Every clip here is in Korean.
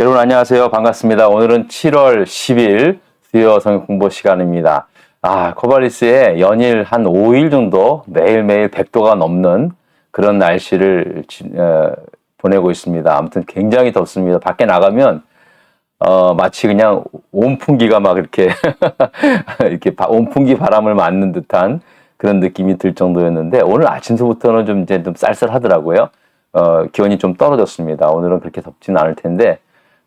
여러분 안녕하세요. 반갑습니다. 오늘은 7월 10일 수요 성경 공부 시간입니다. 아, 코발리스에 연일 한 5일 정도 매일매일 100도가 넘는 그런 날씨를 지- 어, 보내고 있습니다. 아무튼 굉장히 덥습니다. 밖에 나가면 어, 마치 그냥 온풍기가 막 이렇게 이렇게 바- 온풍기 바람을 맞는 듯한 그런 느낌이 들 정도였는데 오늘 아침서부터는 좀 이제 좀 쌀쌀하더라고요. 어, 기온이 좀 떨어졌습니다. 오늘은 그렇게 덥지는 않을 텐데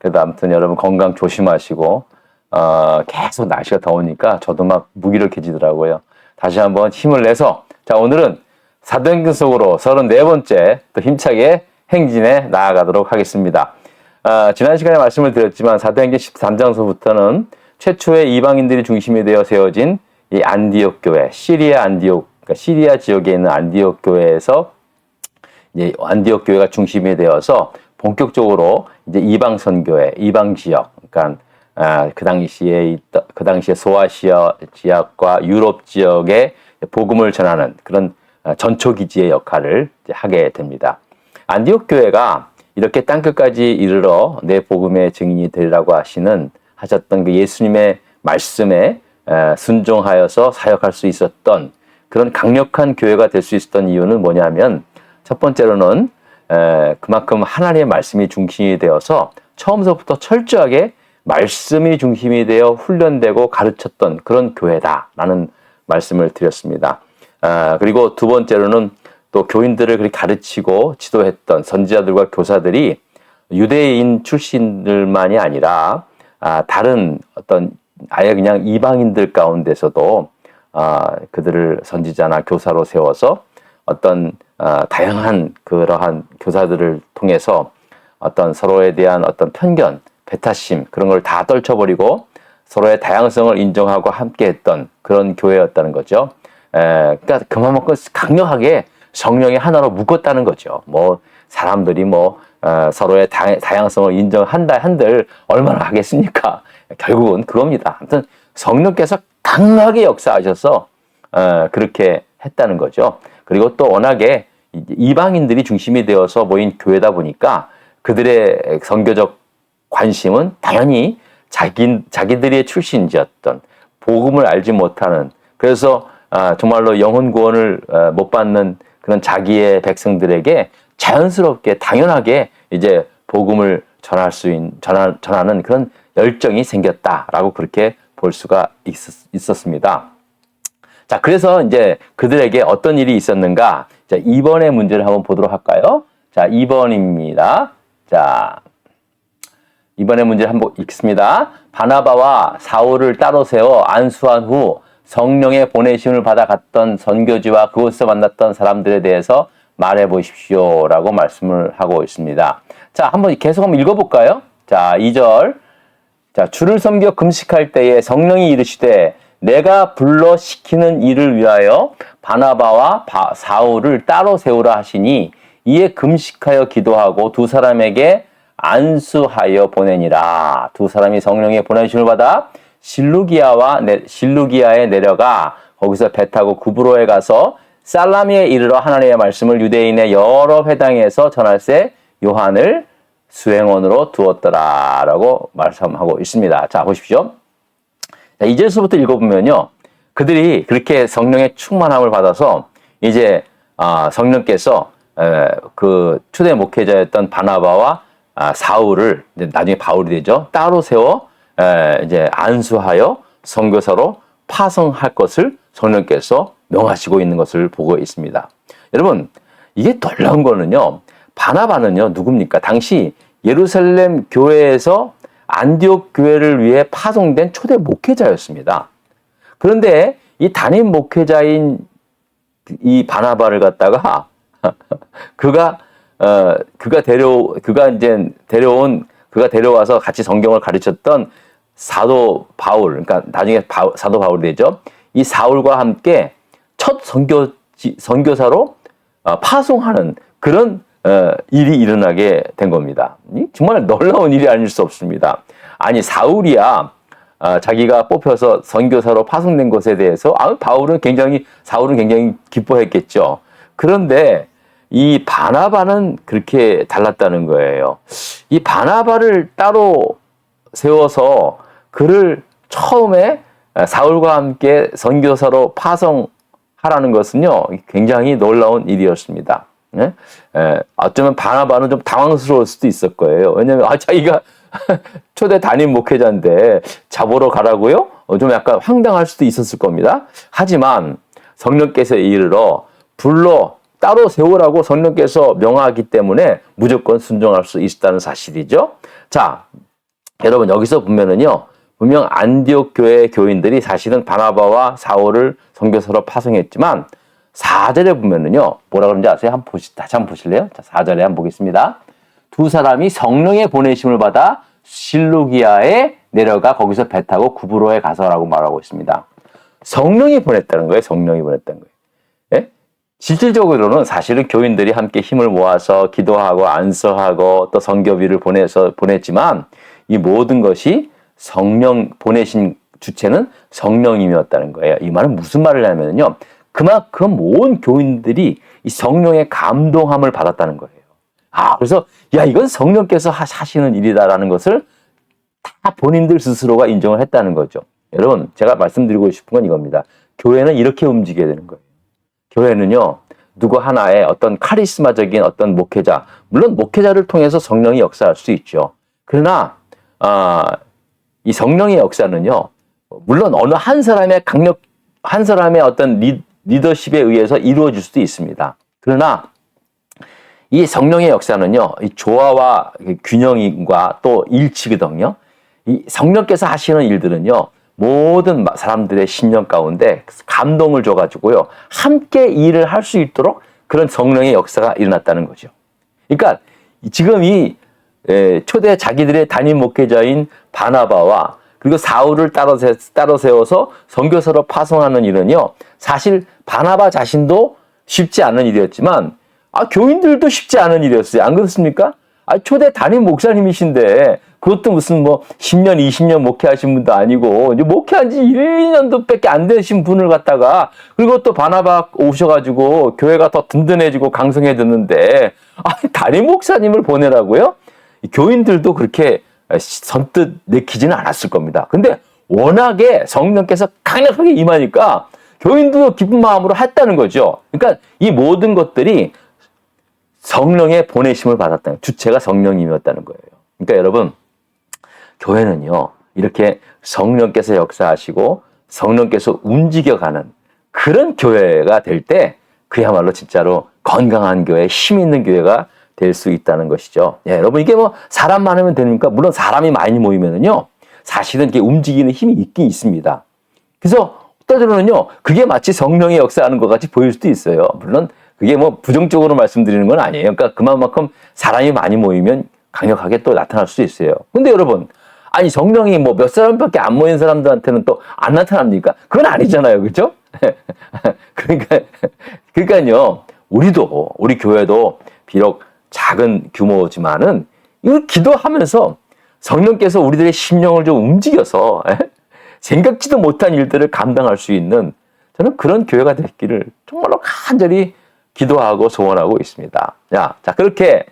그래도 아무튼 여러분 건강 조심하시고 어, 계속 날씨가 더우니까 저도 막 무기력해지더라고요. 다시 한번 힘을 내서 자 오늘은 사도행전 속으로 34번째 또 힘차게 행진에 나아가도록 하겠습니다. 아, 지난 시간에 말씀을 드렸지만 사도행전 13장서부터는 최초의 이방인들이 중심이 되어 세워진 이 안디옥 교회, 시리아 안디옥, 그러니까 시리아 지역에 있는 안디옥 교회에서 이제 안디옥 교회가 중심이 되어서 본격적으로 이제 이방 선교회, 이방 지역, 그러니까 아, 그 당시에 그 당시에 소아시아 지역과 유럽 지역에 복음을 전하는 그런 아, 전초 기지의 역할을 하게 됩니다. 안디옥 교회가 이렇게 땅 끝까지 이르러 내 복음의 증인이 되리라고 하시는 하셨던 그 예수님의 말씀에 에, 순종하여서 사역할 수 있었던 그런 강력한 교회가 될 수 있었던 이유는 뭐냐면 첫 번째로는 에, 그만큼 하나님의 말씀이 중심이 되어서 처음서부터 철저하게 말씀이 중심이 되어 훈련되고 가르쳤던 그런 교회다라는 말씀을 드렸습니다. 아, 그리고 두 번째로는 또 교인들을 그렇게 가르치고 지도했던 선지자들과 교사들이 유대인 출신들만이 아니라 아, 다른 어떤 아예 그냥 이방인들 가운데서도 아, 그들을 선지자나 교사로 세워서 어떤 아, 다양한 그러한 교사들을 통해서 어떤 서로에 대한 어떤 편견, 배타심 그런 걸 다 떨쳐버리고 서로의 다양성을 인정하고 함께했던 그런 교회였다는 거죠. 에, 그러니까 그만큼 강력하게 성령의 하나로 묶었다는 거죠. 뭐 사람들이 뭐 어, 서로의 다, 다양성을 인정한다 한들 얼마나 하겠습니까? 결국은 그겁니다. 아무튼 성령께서 강하게 역사하셔서 어, 그렇게 했다는 거죠. 그리고 또 워낙에 이방인들이 중심이 되어서 모인 교회다 보니까 그들의 선교적 관심은 당연히 자기 자기들의 출신지였던 복음을 알지 못하는 그래서 아, 정말로 영혼 구원을 어, 못 받는 그런 자기의 백성들에게 자연스럽게 당연하게 이제 복음을 전할 수 있는 전하, 전하는 그런 열정이 생겼다라고 그렇게 볼 수가 있었, 있었습니다. 자, 그래서 이제 그들에게 어떤 일이 있었는가? 자, 2번의 문제를 한번 보도록 할까요? 자, 2번입니다. 자, 이번의 문제를 한번 읽습니다. 바나바와 사울을 따로 세워 안수한 후 성령의 보내심을 받아 갔던 선교지와 그곳에서 만났던 사람들에 대해서 말해 보십시오 라고 말씀을 하고 있습니다. 자, 한번 계속 한번 읽어볼까요? 자, 2절. 자, 주를 섬겨 금식할 때에 성령이 이르시되 내가 불러 시키는 일을 위하여 바나바와 바, 사울을 따로 세우라 하시니 이에 금식하여 기도하고 두 사람에게 안수하여 보내니라. 두 사람이 성령의 보내심을 받아 실루기아와 네, 실루기아에 내려가 거기서 배 타고 구브로에 가서 살라미에 이르러 하나님의 말씀을 유대인의 여러 회당에서 전할세 요한을 수행원으로 두었더라라고 말씀하고 있습니다. 자 보십시오. 자, 이제서부터 읽어보면요. 그들이 그렇게 성령의 충만함을 받아서 이제 아, 성령께서 에, 그 초대 목회자였던 바나바와 아, 사울을 나중에 바울이 되죠. 따로 세워 에, 이제 안수하여 선교사로 파송할 것을 성령께서 명하시고 있는 것을 보고 있습니다. 여러분 이게 놀라운 거는요. 바나바는요 누굽니까? 당시 예루살렘 교회에서 안디옥 교회를 위해 파송된 초대 목회자였습니다. 그런데 이 담임 목회자인 이 바나바를 갖다가 그가 어 그가 데려 그가 이제 데려온 그가 데려와서 같이 성경을 가르쳤던 사도 바울 그러니까 나중에 바, 사도 바울이 되죠. 이 사울과 함께 첫 선교 선교사로 어, 파송하는 그런 어, 일이 일어나게 된 겁니다. 이 정말 놀라운 일이 아닐 수 없습니다. 아니 사울이야 아, 자기가 뽑혀서 선교사로 파송된 것에 대해서 아, 바울은 굉장히 사울은 굉장히 기뻐했겠죠. 그런데 이 바나바는 그렇게 달랐다는 거예요. 이 바나바를 따로 세워서 그를 처음에 사울과 함께 선교사로 파송하라는 것은요, 굉장히 놀라운 일이었습니다. 예? 예, 어쩌면 바나바는 좀 당황스러울 수도 있을 거예요. 왜냐면, 아, 자기가 초대 담임 목회자인데 잡으러 가라고요? 어, 좀 약간 황당할 수도 있었을 겁니다. 하지만 성령께서 이르러 불러 따로 세우라고 성령께서 명하기 때문에 무조건 순종할 수 있다는 사실이죠. 자, 여러분 여기서 보면은요. 분명 안디옥 교회 교인들이 사실은 바나바와 사울을 선교사로 파송했지만 4절에 보면은요. 뭐라 그런지 아세요? 한번 보시, 다시 한번 보실래요? 자, 4절에 한번 보겠습니다. 두 사람이 성령의 보내심을 받아 실루기아에 내려가 거기서 배 타고 구브로에 가서라고 말하고 있습니다. 성령이 보냈다는 거예요. 성령이 보냈다는 거예요. 예? 실질적으로는 사실은 교인들이 함께 힘을 모아서 기도하고 안서하고 또 성교비를 보내서 보냈지만 이 모든 것이 성령 보내신 주체는 성령님이었다는 거예요. 이 말은 무슨 말을 하냐면요. 그만큼 온 교인들이 이 성령의 감동함을 받았다는 거예요. 아, 그래서 야, 이건 성령께서 하시는 일이다라는 것을 다 본인들 스스로가 인정을 했다는 거죠. 여러분, 제가 말씀드리고 싶은 건 이겁니다. 교회는 이렇게 움직여야 되는 거예요. 교회는요, 누구 하나의 어떤 카리스마적인 어떤 목회자, 물론 목회자를 통해서 성령이 역사할 수 있죠. 그러나, 아, 이 성령의 역사는요, 물론 어느 한 사람의 강력, 한 사람의 어떤 리, 리더십에 의해서 이루어질 수도 있습니다. 그러나, 이 성령의 역사는요, 이 조화와 균형과 또 일치거든요. 이 성령께서 하시는 일들은요, 모든 사람들의 심령 가운데 감동을 줘가지고요, 함께 일을 할 수 있도록 그런 성령의 역사가 일어났다는 거죠. 그러니까 지금 이 초대 자기들의 담임 목회자인 바나바와 그리고 사울을 따로, 세, 따로 세워서 선교사로 파송하는 일은요, 사실 바나바 자신도 쉽지 않은 일이었지만 아, 교인들도 쉽지 않은 일이었어요. 안 그렇습니까? 아, 초대 담임 목사님이신데, 그것도 무슨 뭐, 10년, 20년 목회하신 분도 아니고, 이제 목회한 지 1, 2년도 밖에 안 되신 분을 갖다가, 그리고 또 바나바 오셔가지고, 교회가 더 든든해지고 강성해졌는데, 아, 담임 목사님을 보내라고요? 교인들도 그렇게 선뜻 내키지는 않았을 겁니다. 근데 워낙에 성령께서 강력하게 임하니까, 교인도 기쁜 마음으로 했다는 거죠. 그러니까 이 모든 것들이 성령의 보내심을 받았다는 주체가 성령님이었다는 거예요. 그러니까 여러분 교회는요 이렇게 성령께서 역사하시고 성령께서 움직여가는 그런 교회가 될 때 그야말로 진짜로 건강한 교회, 힘 있는 교회가 될 수 있다는 것이죠. 예, 여러분 이게 뭐 사람 많으면 됩니까? 물론 사람이 많이 모이면은요 사실은 이게 움직이는 힘이 있긴 있습니다. 그래서 때로는요 그게 마치 성령의 역사하는 것 같이 보일 수도 있어요. 물론 그게 뭐 부정적으로 말씀드리는 건 아니에요. 그러니까 그만큼 사람이 많이 모이면 강력하게 또 나타날 수 있어요. 근데 여러분, 아니 성령이 뭐 몇 사람밖에 안 모인 사람들한테는 또 안 나타납니까? 그건 아니잖아요. 그렇죠? 그러니까 그러니까요. 우리도 우리 교회도 비록 작은 규모지만은 이걸 기도하면서 성령께서 우리들의 심령을 좀 움직여서 생각지도 못한 일들을 감당할 수 있는 저는 그런 교회가 됐기를 정말로 간절히 기도하고 소원하고 있습니다. 자, 자 그렇게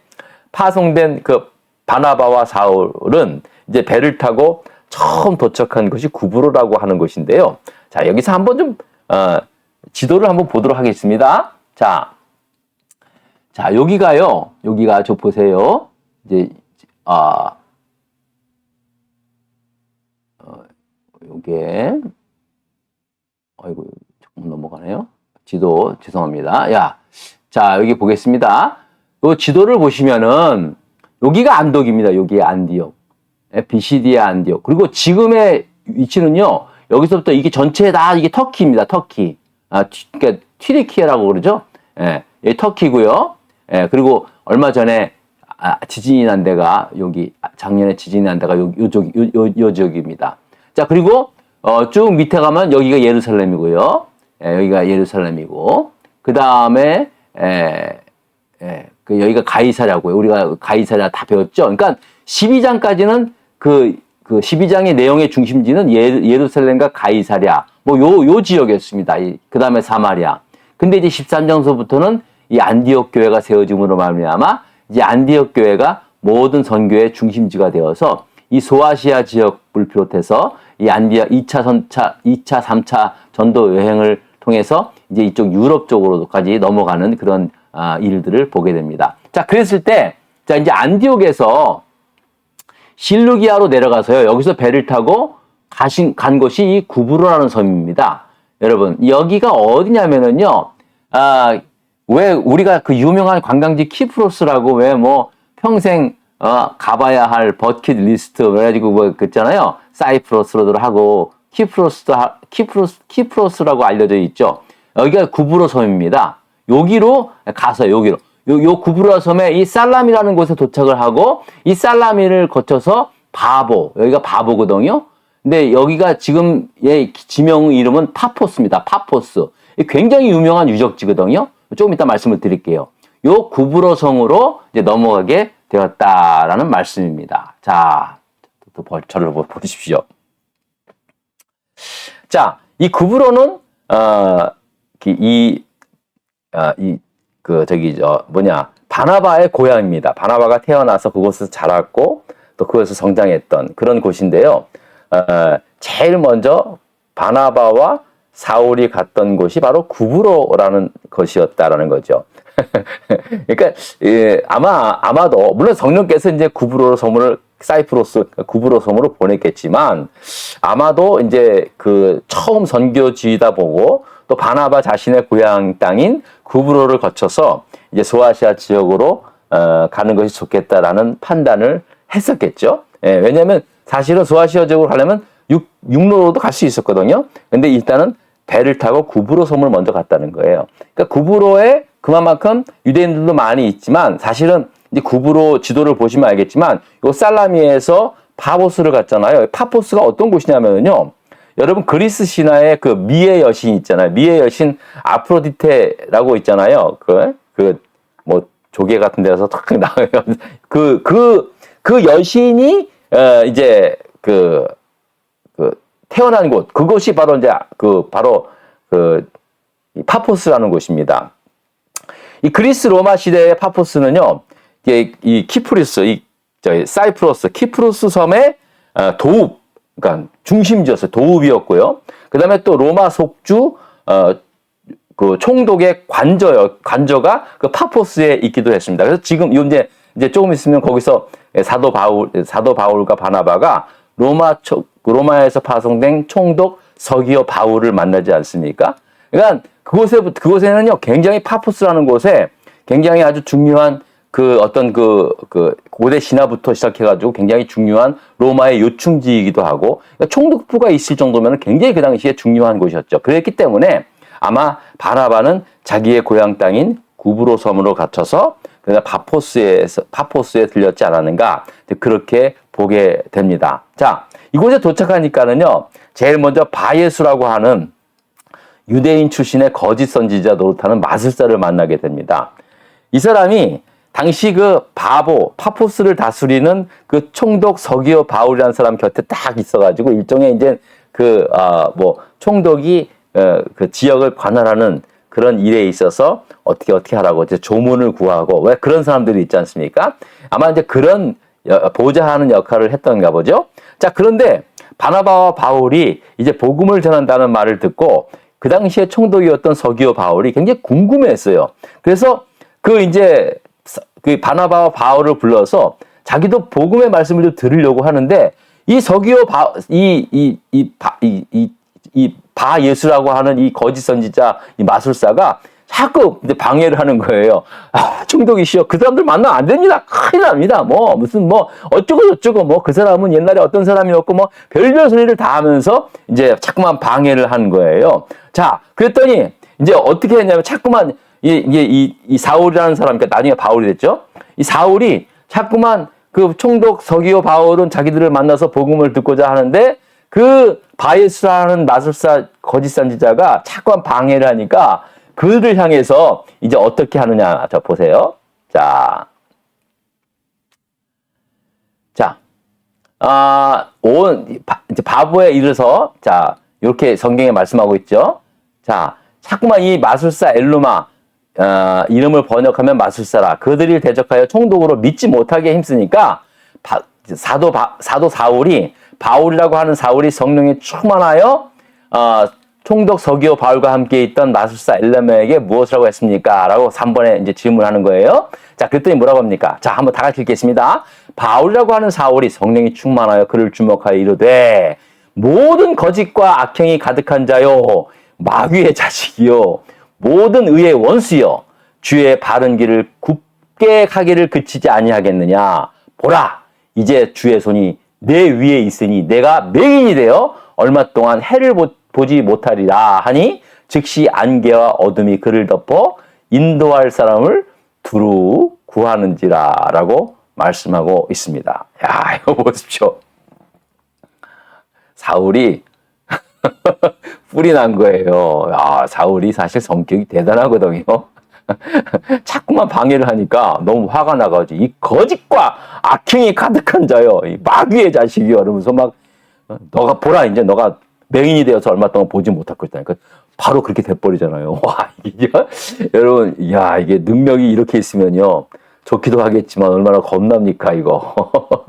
파송된 그 바나바와 사울은 이제 배를 타고 처음 도착한 것이 구브로라고 하는 것인데요. 자, 여기서 한번 좀 어, 지도를 한번 보도록 하겠습니다. 자, 자 여기가요. 여기가 저 보세요. 이제 아 어, 요게 아이고 조금 넘어가네요. 지도 죄송합니다. 야, 자 여기 보겠습니다. 요 지도를 보시면은 여기가 안독입니다. 여기 안디옥, BCD의 안디옥. 그리고 지금의 위치는요. 여기서부터 이게 전체 다 이게 터키입니다. 터키. 아, 그러니까 튀르키예라고 그러죠. 예, 이 터키고요. 예, 그리고 얼마 전에 아, 지진이 난 데가 여기 작년에 지진이 난 데가 요, 요 쪽 요, 요, 요 지역입니다. 자 그리고 어, 쭉 밑에 가면 여기가 예루살렘이고요. 예, 여기가 예루살렘이고 그 다음에 그 여기가 가이사랴고요. 우리가 가이사랴 다 배웠죠. 그러니까 12장까지는 그, 그 12장의 내용의 중심지는 예, 예루살렘과 가이사랴 뭐 요 요 지역이었습니다. 그 다음에 사마리아. 근데 이제 13장서부터는 이 안디옥 교회가 세워짐으로 말미암아 이제 안디옥 교회가 모든 선교의 중심지가 되어서 이 소아시아 지역을 비롯해서 이 안디아 2차 선차 2차 3차 전도 여행을 통해서 이제 이쪽 유럽 쪽으로까지 넘어가는 그런 아, 일들을 보게 됩니다. 자, 그랬을 때 자, 이제 안디옥에서 실루기아로 내려가서요. 여기서 배를 타고 가신 간 곳이 이 구브로라는 섬입니다. 여러분, 여기가 어디냐면은요. 아, 왜 우리가 그 유명한 관광지 키프로스라고 왜 뭐 평생 어, 가봐야 할 버킷 리스트 그래가지고 뭐 그랬잖아요. 사이프러스로도 하고 키프로스도 하, 키프로스 키프로스라고 알려져 있죠. 여기가 구브로 섬입니다. 여기로 가서 여기로 요, 요 구브로 섬에 이 살라미라는 곳에 도착을 하고 이 살라미를 거쳐서 바보 여기가 바보거든요. 근데 여기가 지금 의 지명 이름은 파포스입니다. 파포스. 굉장히 유명한 유적지거든요. 조금 이따 말씀을 드릴게요. 요 구브로 성으로 이제 넘어가게 되었다라는 말씀입니다. 자, 또 저를 보십시오. 자, 이 구브로는 어, 이, 어, 이, 그, 저기, 저, 뭐냐, 바나바의 고향입니다. 바나바가 태어나서 그곳에서 자랐고, 또 그곳에서 성장했던 그런 곳인데요. 어, 제일 먼저 바나바와 사울이 갔던 곳이 바로 구브로라는 것이었다라는 거죠. 그러니까 예, 아마 아마도 물론 성령께서 이제 구브로 섬을 사이프로스 구브로 섬으로 보냈겠지만 아마도 이제 그 처음 선교지이다 보고 또 바나바 자신의 고향 땅인 구브로를 거쳐서 이제 소아시아 지역으로 어, 가는 것이 좋겠다라는 판단을 했었겠죠. 예, 왜냐하면 사실은 소아시아 지역으로 가려면 육, 육로로도 갈 수 있었거든요. 근데 일단은 배를 타고 구브로 섬을 먼저 갔다는 거예요. 그러니까 구브로에 그만큼 유대인들도 많이 있지만 사실은 이제 구브로 지도를 보시면 알겠지만 요 살라미에서 파보스를 갔잖아요. 파포스가 어떤 곳이냐면요. 여러분 그리스 신화의 그 미의 여신 있잖아요. 미의 여신 아프로디테라고 있잖아요. 그 그 뭐 조개 같은 데서 탁 나와요. 그그그 그, 그 여신이 어 이제 그, 그 태어난 곳 그곳이 바로 이제 그 바로 그 파포스라는 곳입니다. 이 그리스 로마 시대의 파포스는요, 이, 이 키프리스, 이 저희 사이프러스, 키프루스 섬의 어, 도읍, 그러니까 중심지였어요. 도읍이었고요. 그 다음에 또 로마 속주, 어, 그 총독의 관저요, 관저가 그 파포스에 있기도 했습니다. 그래서 지금 이제 이제 조금 있으면 거기서 사도 바울, 사도 바울과 바나바가 로마 초, 로마에서 파송된 총독 서기어 바울을 만나지 않습니까? 그러니까 그곳에 그곳에는요 굉장히 파푸스라는 곳에 굉장히 아주 중요한 그 어떤 그, 그 고대 신화부터 시작해가지고 굉장히 중요한 로마의 요충지이기도 하고 그러니까 총독부가 있을 정도면 굉장히 그 당시에 중요한 곳이었죠. 그랬기 때문에 아마 바나바는 자기의 고향 땅인 구브로 섬으로 갇혀서 그러니까 파포스에서 파포스에 들렸지 않았는가 그렇게 보게 됩니다. 자 이곳에 도착하니까는요 제일 먼저 바예수라고 하는 유대인 출신의 거짓 선지자 노릇하는 마술사를 만나게 됩니다. 이 사람이 당시 그 바보 파포스를 다스리는 그 총독 서기어 바울이라는 사람 곁에 딱 있어가지고 일종의 이제 그뭐 아, 총독이 어, 그 지역을 관할하는 그런 일에 있어서 어떻게 어떻게 하라고 이제 조문을 구하고 왜 그런 사람들이 있지 않습니까? 아마 이제 그런 보좌하는 역할을 했던가 보죠. 자 그런데 바나바와 바울이 이제 복음을 전한다는 말을 듣고 그 당시에 총독이었던 서기오 바울이 굉장히 궁금했어요. 그래서 그 이제 그 바나바와 바울을 불러서 자기도 복음의 말씀을 좀 들으려고 하는데 이 서기오 바, 이, 이, 이, 바, 이, 이, 이 바예수라고 하는 이 거짓 선지자, 이 마술사가 자꾸 이제 방해를 하는 거예요. 아, 총독이 시여. 그 사람들 만나면 안 됩니다. 큰일 납니다. 뭐, 무슨 뭐, 어쩌고 저쩌고 뭐, 그 사람은 옛날에 어떤 사람이었고 뭐, 별별 소리를 다 하면서 이제 자꾸만 방해를 하는 거예요. 자, 그랬더니 이제 어떻게 했냐면 자꾸만 이, 이게 이, 이 사울이라는 사람, 그러니까 나중에 바울이 됐죠. 이 사울이 자꾸만 그 총독 서기오 바울은 자기들을 만나서 복음을 듣고자 하는데 그 바예스라는 마술사 거짓 선지자가 자꾸만 방해를 하니까 그를 향해서 이제 어떻게 하느냐. 자, 보세요. 자. 자. 아, 온, 이제 바보에 이르서, 자, 이렇게 성경에 말씀하고 있죠. 자, 자꾸만 이 마술사 엘루마, 어, 이름을 번역하면 마술사라 그들이 대적하여 총독으로 믿지 못하게 힘쓰니까 바- 사도 바- 사도 사울이 바울이라고 하는 사울이 성령에 충만하여 어, 총독 서기오 바울과 함께 있던 마술사 엘레메에게 무엇이라고 했습니까? 라고 3번에 이제 질문하는 거예요. 자, 그랬더니 뭐라고 합니까? 자, 한번 다 같이 읽겠습니다. 바울이라고 하는 사울이 성령이 충만하여 그를 주목하여 이르되 모든 거짓과 악행이 가득한 자요 마귀의 자식이요 모든 의의 원수요 주의 바른 길을 굽게 가기를 그치지 아니하겠느냐 보라 이제 주의 손이 내 위에 있으니 내가 맹인이 되어 얼마 동안 해를 보- 보지 못하리라 하니 즉시 안개와 어둠이 그를 덮어 인도할 사람을 두루 구하는지라라고 말씀하고 있습니다. 야 이거 보십시오. 사울이 뿔이 난 거예요. 아, 사울이 사실 성격이 대단하거든요. 자꾸만 방해를 하니까 너무 화가 나가지고 이 거짓과 악행이 가득한 자요. 이 마귀의 자식이요. 이러면서 막 어, 너가 보라 이제 너가 맹인이 되어서 얼마 동안 보지 못할 것이다. 그러니까 바로 그렇게 돼버리잖아요. 와 이게 여러분 야 이게 능력이 이렇게 있으면요 좋기도 하겠지만 얼마나 겁납니까 이거.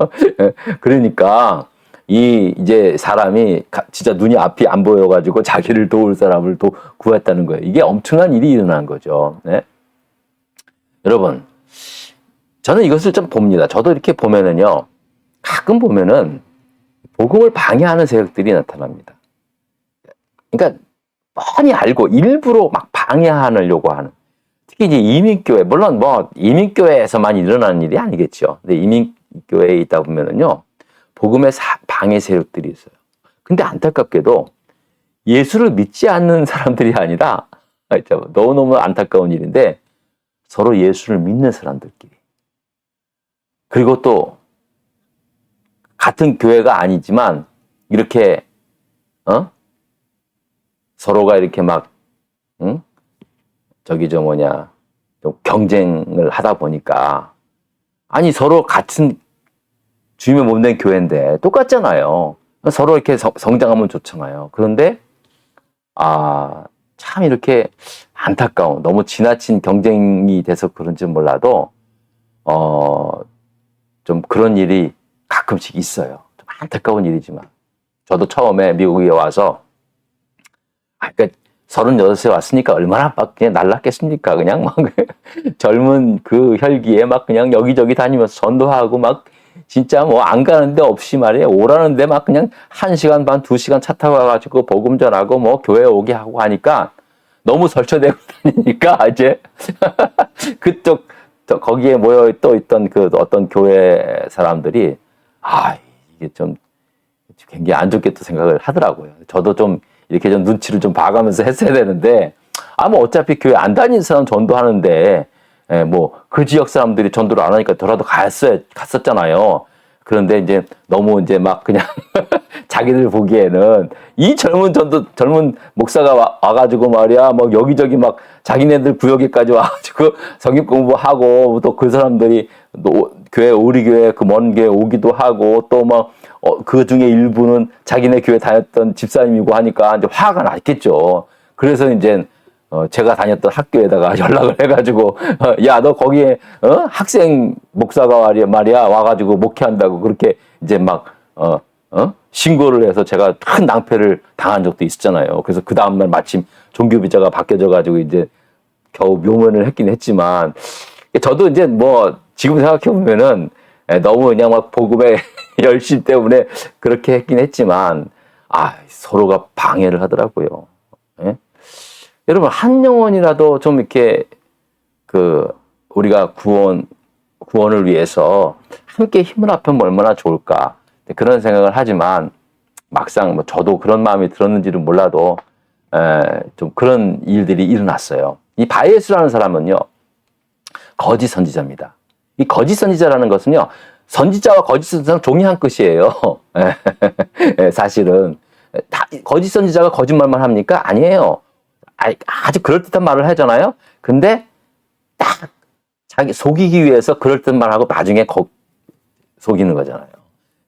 그러니까 이 이제 사람이 가- 진짜 눈이 앞이 안 보여가지고 자기를 도울 사람을 또 구했다는 거예요. 이게 엄청난 일이 일어난 거죠. 네? 여러분, 저는 이것을 좀 봅니다. 저도 이렇게 보면은요, 가끔 보면은 복음을 방해하는 세력들이 나타납니다. 그러니까 뻔히 알고 일부러 막 방해하려고 하는. 특히 이제 이민교회, 물론 뭐 이민교회에서만 일어나는 일이 아니겠죠. 근데 이민교회에 있다 보면은요, 복음의 사- 방해 세력들이 있어요. 근데 안타깝게도 예수를 믿지 않는 사람들이 아니라 진짜 너무너무 안타까운 일인데 서로 예수를 믿는 사람들끼리 그리고 또 같은 교회가 아니지만 이렇게 어 서로가 이렇게 막 응? 저기 저 뭐냐 좀 경쟁을 하다 보니까 아니 서로 같은 주님의 몸된 교회인데 똑같잖아요. 서로 이렇게 성- 성장하면 좋잖아요. 그런데 아, 참 이렇게 안타까운 너무 지나친 경쟁이 돼서 그런지 몰라도 어, 좀 그런 일이 가끔씩 있어요. 좀 안타까운 일이지만 저도 처음에 미국에 와서 아, 그러니까 36세 왔으니까 얼마나 막 그냥 날랐겠습니까? 그냥 막 젊은 그 혈기에 막 그냥 여기저기 다니면서 전도하고 막 진짜 뭐 안 가는 데 없이 말이에요. 오라는 데 막 그냥 한 시간 반, 두 시간 차 타고 가가지고 복음 전하고 뭐 교회 오게 하고 하니까 너무 설쳐되고 다니니까 이제 그쪽 저 거기에 모여 또 있던 그 어떤 교회 사람들이 아 이게 좀 굉장히 안 좋게 또 생각을 하더라고요. 저도 좀 이렇게 좀 눈치를 좀 봐가면서 했어야 되는데 아뭐 어차피 교회 안 다니는 사람 전도하는데 예, 뭐그 지역 사람들이 전도를 안 하니까 더라도 갔어야 갔었잖아요. 그런데 이제 너무 이제 막 그냥 자기들 보기에는 이 젊은 전도 젊은 목사가 와, 와가지고 말이야 뭐 여기저기 막 자기네들 구역에까지 와가지고 성경 공부하고 또 그 사람들이 또 교회 우리 교회 그 먼 교회 오기도 하고 또 뭐그 중에 일부는 자기네 교회 다녔던 집사님이고 하니까 이제 화가 났겠죠. 그래서 이제 어, 제가 다녔던 학교에다가 연락을 해가지고, 어, 야, 너 거기에, 어? 학생 목사가 말이야, 말이야, 와가지고 목회한다고 그렇게 이제 막, 어, 어? 신고를 해서 제가 큰 낭패를 당한 적도 있었잖아요. 그래서 그 다음날 마침 종교비자가 바뀌어져가지고 이제 겨우 묘면을 했긴 했지만, 저도 이제 뭐, 지금 생각해보면은 에, 너무 그냥 막 복음의 열심 때문에 그렇게 했긴 했지만, 아, 서로가 방해를 하더라고요. 예? 여러분 한 영혼이라도 좀 이렇게 그 우리가 구원 구원을 위해서 함께 힘을 합하면 얼마나 좋을까 그런 생각을 하지만 막상 뭐 저도 그런 마음이 들었는지는 몰라도 에, 좀 그런 일들이 일어났어요. 이 바이에스라는 사람은요 거짓 선지자입니다. 이 거짓 선지자라는 것은요 선지자와 거짓 선지자는 종이 한 끝이에요. 예, 사실은 다 거짓 선지자가 거짓말만 합니까? 아니에요. 아- 아주 그럴듯한 말을 하잖아요. 근데 딱 자기 속이기 위해서 그럴듯한 말하고 나중에 거, 속이는 거잖아요.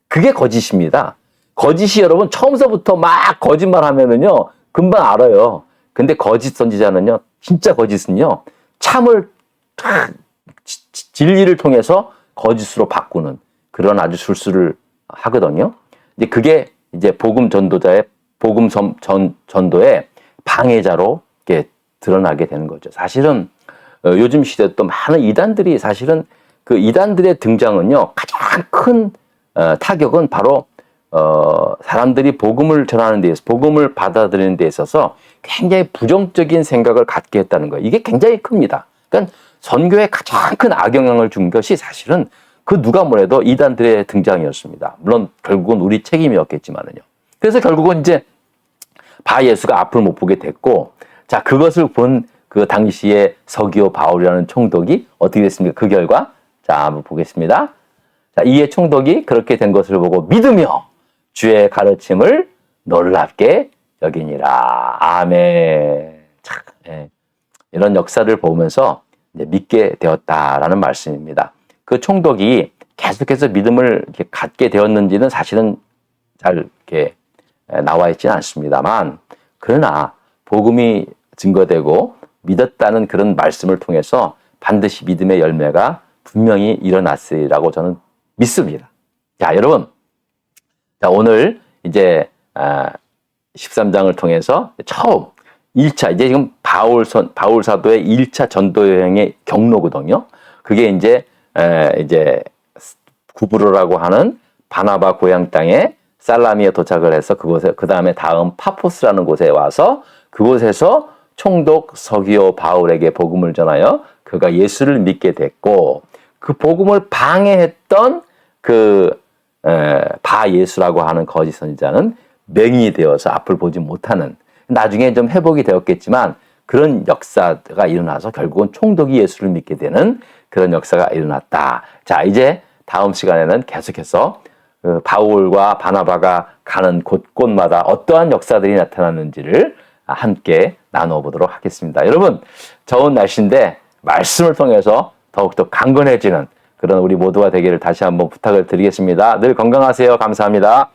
그게 거짓입니다. 거짓이 여러분 처음서부터 막 거짓말 하면은요 금방 알아요. 근데 거짓 선지자는요 진짜 거짓은요 참을 지- 진리를 통해서 거짓으로 바꾸는 그런 아주 술수를 하거든요. 이제 그게 이제 복음 전도자의 복음 전, 전, 전도의 방해자로 이렇게 드러나게 되는 거죠. 사실은 어, 요즘 시대 또 많은 이단들이 사실은 그 이단들의 등장은요 가장 큰 어, 타격은 바로 어, 사람들이 복음을 전하는 데 있어서 복음을 받아들이는 데 있어서 굉장히 부정적인 생각을 갖게 했다는 거예요. 이게 굉장히 큽니다. 그러니까 선교에 가장 큰 악영향을 준 것이 사실은 그 누가 뭐래도 이단들의 등장이었습니다. 물론 결국은 우리 책임이었겠지만은요. 그래서 결국은 이제 바 예수가 앞을 못 보게 됐고, 자, 그것을 본 그 당시에 서기오 바울이라는 총독이 어떻게 됐습니까? 그 결과, 자, 한번 보겠습니다. 자, 이에 총독이 그렇게 된 것을 보고 믿으며 주의 가르침을 놀랍게 여기니라. 아멘. 참, 예. 이런 역사를 보면서 믿게 되었다라는 말씀입니다. 그 총독이 계속해서 믿음을 갖게 되었는지는 사실은 잘 이렇게 나와 있지는 않습니다만, 그러나 복음이 증거되고 믿었다는 그런 말씀을 통해서 반드시 믿음의 열매가 분명히 일어났으리라고 저는 믿습니다. 자, 여러분. 자, 오늘 이제 아, 13장을 통해서 처음 1차 이제 지금 바울 선 바울 사도의 1차 전도 여행의 경로거든요. 그게 이제 에, 이제 구브로라고 하는 바나바 고향 땅에 살라미에 도착을 해서 그곳에 그 다음에 다음 파포스라는 곳에 와서 그곳에서 총독 서기오 바울에게 복음을 전하여 그가 예수를 믿게 됐고 그 복음을 방해했던 그 에, 바 예수라고 하는 거짓 선지자는 맹인이 되어서 앞을 보지 못하는 나중에 좀 회복이 되었겠지만 그런 역사가 일어나서 결국은 총독이 예수를 믿게 되는 그런 역사가 일어났다. 자 이제 다음 시간에는 계속해서 그 바울과 바나바가 가는 곳곳마다 어떠한 역사들이 나타났는지를 함께 나누어 보도록 하겠습니다. 여러분, 더운 날씨인데 말씀을 통해서 더욱더 강건해지는 그런 우리 모두가 되기를 다시 한번 부탁을 드리겠습니다. 늘 건강하세요. 감사합니다.